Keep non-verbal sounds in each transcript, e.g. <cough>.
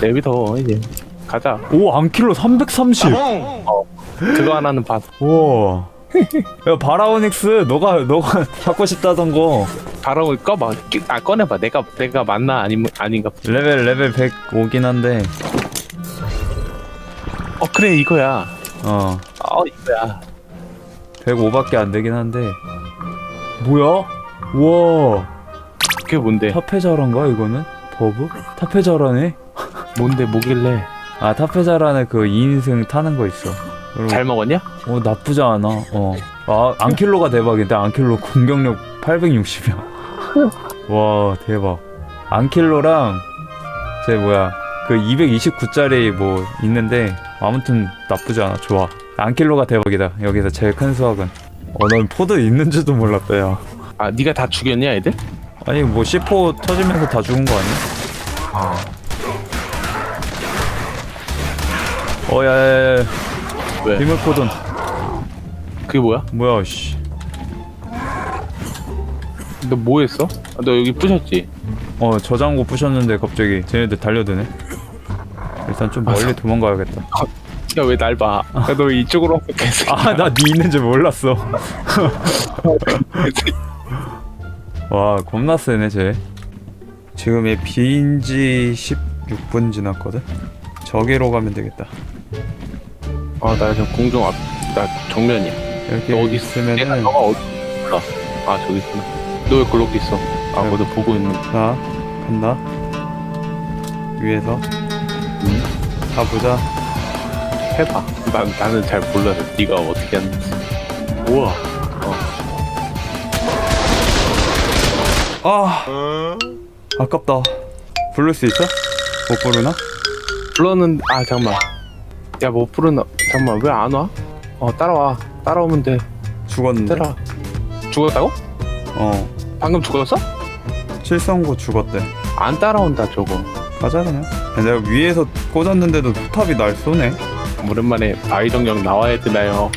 내비둬 이제 가자. 오 안킬로 330 그거 하나는 봤어 우와. 야 바라오닉스 너가 너가 <laughs> 갖고 싶다던 거. 바로 꺼봐 끼- 아 꺼내봐. 내가 내가 맞나? 아니면 아닌가? 레벨 레벨 105긴 한데. 어 그래 이거야. 어. 어 이거야. 105밖에 안 되긴 한데. 뭐야? 우와. 그게 뭔데? 타페자란가 이거는? 버브? 타페자라네? 뭔데 뭐길래? 아 타페자라는 그 2인승 타는 거 있어. 그리고 잘 먹었냐? 어 나쁘지 않아. 어. 아, 안킬로가 대박인데 안킬로 공격력 860이야. 와 대박. 안킬로랑 제 뭐야 그 229짜리 뭐 있는데 아무튼 나쁘지 않아. 좋아. 안킬로가 대박이다. 여기서 제일 큰 수확은. 어넌 포드 있는지도 몰랐다 야. 아 네가 다 죽였냐 애들? 아니 뭐 C4 터지면서 다 죽은 거 아니야? 어 야야야 왜? 비물 코든 그게 뭐야? 뭐야 씨. 너 뭐 했어? 아, 너 여기 부셨지? 어 저장고 부셨는데 갑자기 쟤네들 달려드네. 일단 좀 멀리 도망가야겠다. 야 왜 날 봐? 야, 너 이쪽으로 왔어 계속. 아나 니 있는 줄 몰랐어. <laughs> 와 겁나 세네 쟤. 지금 얘 비인지 16분 지났거든? 저기로 가면 되겠다 아나 지금 공중 앞, 나 정면이야. 이렇게 너 어디 있으면은 너가 어디 몰라. 아 저기 있구나. 너왜 그렇게 있어? 아 네. 어디 보고 있는. 자 간다 위에서 음? 가보자 해봐. 난 나는 잘 몰라서 네가 어떻게 하는지. 우와. 아 아깝다 부를 수 있어? 못 부르나? 불러는 아 잠깐만. 야뭐 부르나? 잠깐만 왜 안 와? 어 따라와. 따라오면 돼. 죽었는데 따라. 죽었다고? 어 방금 죽었어? 칠성고 죽었대 안 따라온다 저거. 가자 그냥 야, 내가 위에서 꽂았는데도 포탑이 날 쏘네 오랜만에 바위정령 나와야 되나요?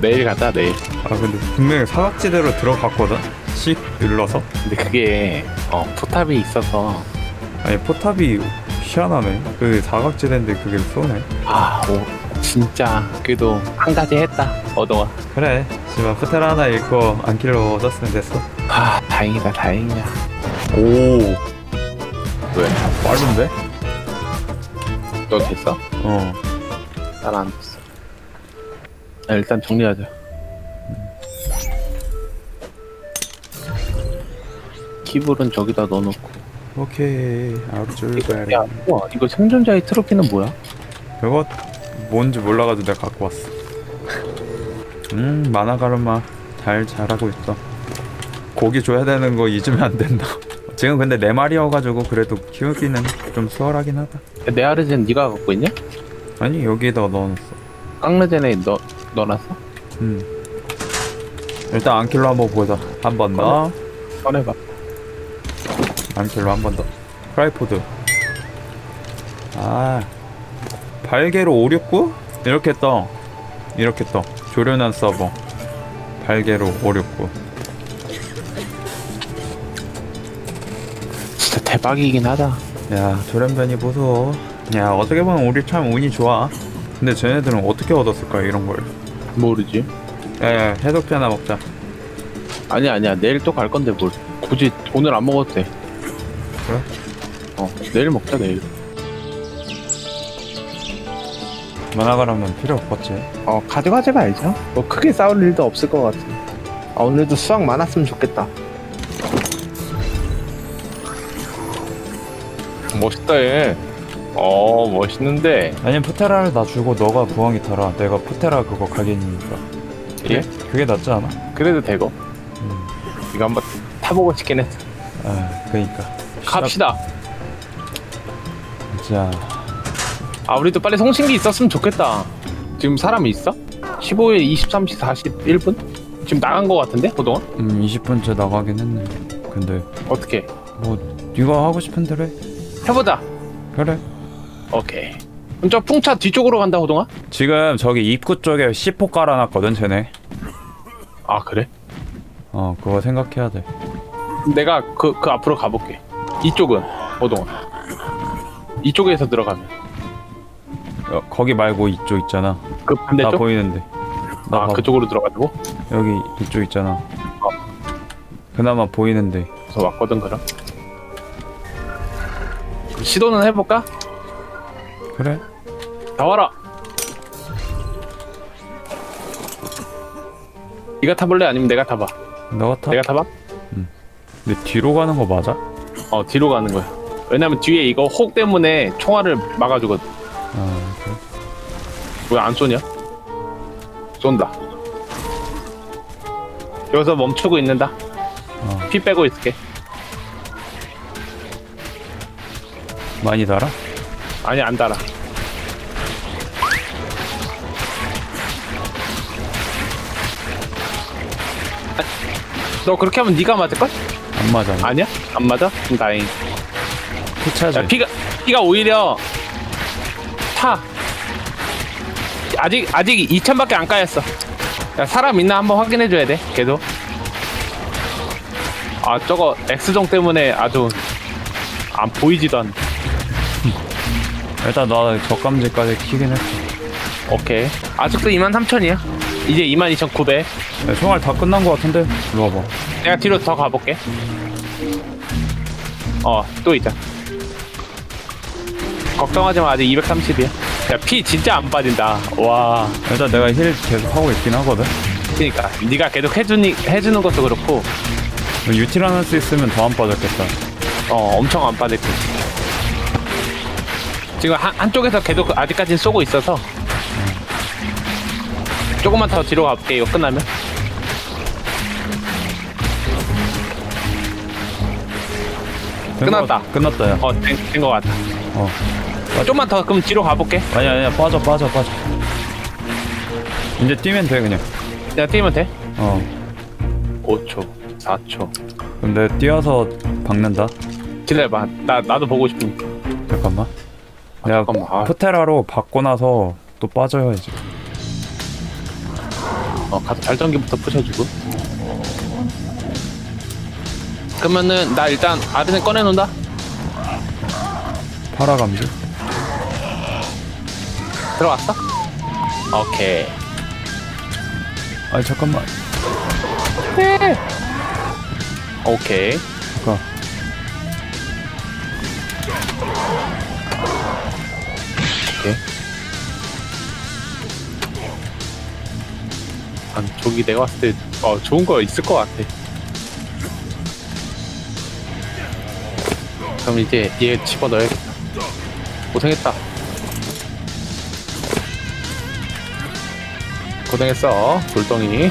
내일 가자 내일. 아 근데 분명히 사각지대로 들어갔거든? 씩 눌러서 근데 그게 어 포탑이 있어서 아니 포탑이 희한하네 그 사각지대인데 그게 쏘네 아, 오, 진짜 그래도 한 가지 했다 어동아. 그래 씨발 포텔 하나 잃고 안킬로 얻었으면 됐어 아, 다행이다, 다행이야. 오 왜? 빠른데? 너 됐어? 어 난안 됐어. 야, 일단 정리하자. 키볼은 저기다 넣어놓고. 오케이 아웃줄가리 야, 우와, 이거 생존자의 트로피는 뭐야? 그거 뭔지 몰라가지고 내가 갖고 왔어. 음 만화가르마 잘 자라고 있어. 고기 줘야 되는 거 잊으면 안 된다. <laughs> 지금 근데 네 마리여가지고 그래도 키우기는 좀 수월하긴 하다. 야, 네아르젠 네가 갖고 있냐? 아니 여기다 넣어놨어. 깡르젠에 넣, 넣어놨어? 음. 일단 안킬로 한번 보자. 한 번더. 꺼내봐. 안킬로 한 번더. 프라이포드. 아 발개로 569? 이렇게 떠 이렇게 떠 조련한 서버 발개로 569 진짜 대박이긴 하다. 야 조련변이 무서워 야 어떻게 보면 우리 참 운이 좋아 근데 쟤네들은 어떻게 얻었을까 이런 걸 모르지. 야야 해독제나 먹자 아니야, 아니야. 내일 또 갈 건데 뭘. 굳이 오늘 안 먹어도 돼. 그래? 어, 내일 먹자, 내일. 만화가라면 필요 없겠지. 어 가져가지 말자 뭐 크게 싸울 일도 없을 것 같아. 아 오늘도 수학 많았으면 좋겠다. 멋있다 얘 어 멋있는데. 아니면 포테라를 나 주고 너가 부엉이 타라 내가 포테라 그거 가겠니까. 예? 그게 낫지 않아? 그래도 되고. 음. 이거 한번 타보고 싶긴 했어 아 그니까. 갑시다. 자 아 우리도 빨리 송신기 있었으면 좋겠다. 지금 사람이 있어? 15일 23시 41분? 지금 나간 거 같은데 호동아? 음 20분째 나가긴 했네. 근데 어떻게? 뭐 네가 하고 싶은 대로 해. 해보자. 그래. 오케이. 그럼 저 풍차 뒤쪽으로 간다 호동아? 지금 저기 입구 쪽에 C4 깔아놨거든 쟤네. 아 그래? 어 그거 생각해야 돼. 내가 그, 그 앞으로 가볼게. 이쪽은 호동아 이쪽에서 들어가면 어, 거기 말고 이쪽 있잖아. 그 나 반대쪽 보이는데. 나 아 봐. 그쪽으로 들어가지고 여기 이쪽 있잖아. 그나마 보이는데. 그래서 왔거든 그럼 시도는 해볼까? 그래? 다 와라 네가 타볼래 아니면 내가 타봐 너가 타? 내가 타봐 근데 뒤로 가는 거 맞아? 어 뒤로 가는 거야 왜냐면 뒤에 이거 혹 때문에 총알을 막아주거든 아, 그래. 왜 안 쏘냐? 쏜다 여기서 멈추고 있는다 어. 피 빼고 있을게 많이 달아? 아니 안 달아 아, 너 그렇게 하면 네가 맞을 걸? 안 맞아. 아니야? 안 맞아? 그럼 다행 피차지. 야, 피가 피가 오히려 타. 아직 아직 2천밖에 안 까였어. 야, 사람 있나 한번 확인해 줘야 돼 걔도. 아 저거 X종 때문에 아주 안 보이지도 않네 일단 나 적감지까지 키긴 했어. 오케이. 아직도 23,000이야. 이제 22,900 야, 총알 다 끝난 거 같은데? 이리 와봐. 내가 뒤로 더 가볼게. 어 또 있다 걱정하지 마 아직 230이야 야피 진짜 안 빠진다 와 일단 내가 힐 계속 하고 있긴 하거든. 그니까 네가 계속 해주니 해주는 것도 그렇고 유티라노스 있으면 더 안 빠졌겠다. 어 엄청 안 빠질 거지 지금 한, 한쪽에서 계속 아직까지 쏘고 있어서 조금만 더 뒤로 가볼게 이거 끝나면 된 끝났다. 거- 끝났다, 야. 어된 거 같다 어. 좀만 더 그럼 뒤로 가볼게 아니야, 아니야. 빠져, 빠져, 빠져. 이제 뛰면 돼, 그냥. 내가 뛰면 돼? 어. 5초 4초 그럼 내가 뛰어서 박는다. 기다려봐 나, 나도 보고 싶으니까 잠깐만. 내가 잠깐만 아, 프테라로 받고 나서 또 빠져야지. 어, 가서 발전기부터 부셔주고 그러면은 나 일단 아드네 꺼내놓는다 파라 감지? 들어왔어? 오케이 아니, 잠깐만. 네. 오케이 잠깐. 오케이 아, 저기 내가 봤을 때 어, 좋은 거 있을 것 같아 그럼 이제 얘 집어 넣어야겠다 고생했다 고생했어 돌덩이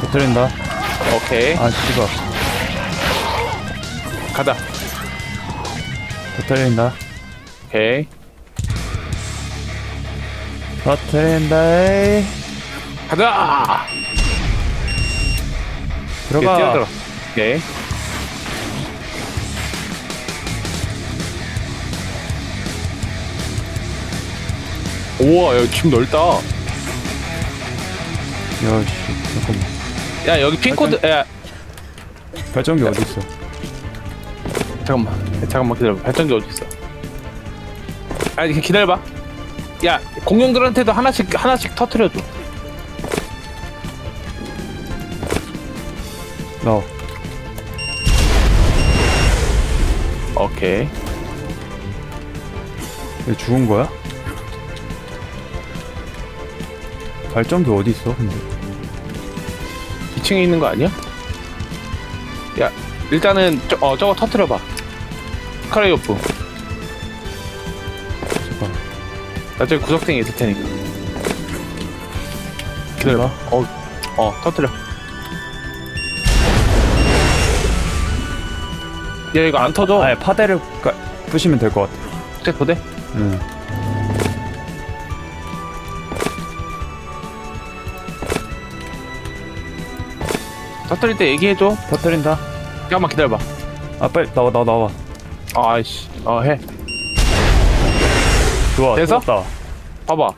터뜨린다. 오케이 아, 씨발. 가자 터뜨린다. 오케이 터뜨린다. 에이. 가자 들어가. 뛰어들어 오케이 우와 여기 집 넓다 야, 씨. 잠깐만. 야 여기 핀코드 야 발전기 어디 있어? 잠깐만 잠깐만 기다려봐 발전기 어디 있어 아 이렇게 기다려봐 야 공룡들한테도 하나씩 하나씩 터트려줘 나. 오케이 얘 죽은 거야? 발전기 어디 있어? 근데 2층에 있는 거 아니야? 야 일단은 저, 어 저거 터트려봐 스카레이오프 잠깐. 나 저기 구석탱이 있을 테니까 기다려봐 어, 어 터트려 야 이거 안 터져 아예 파대를 까, 부시면 될 것 같아. 제 도대? 응. 터트릴 때 얘기해줘 터뜨린다. 잠깐만 기다려봐 아 빨리 나와 나와 나와. 아이씨 어 해 좋아. 됐어? 좋았다. 봐봐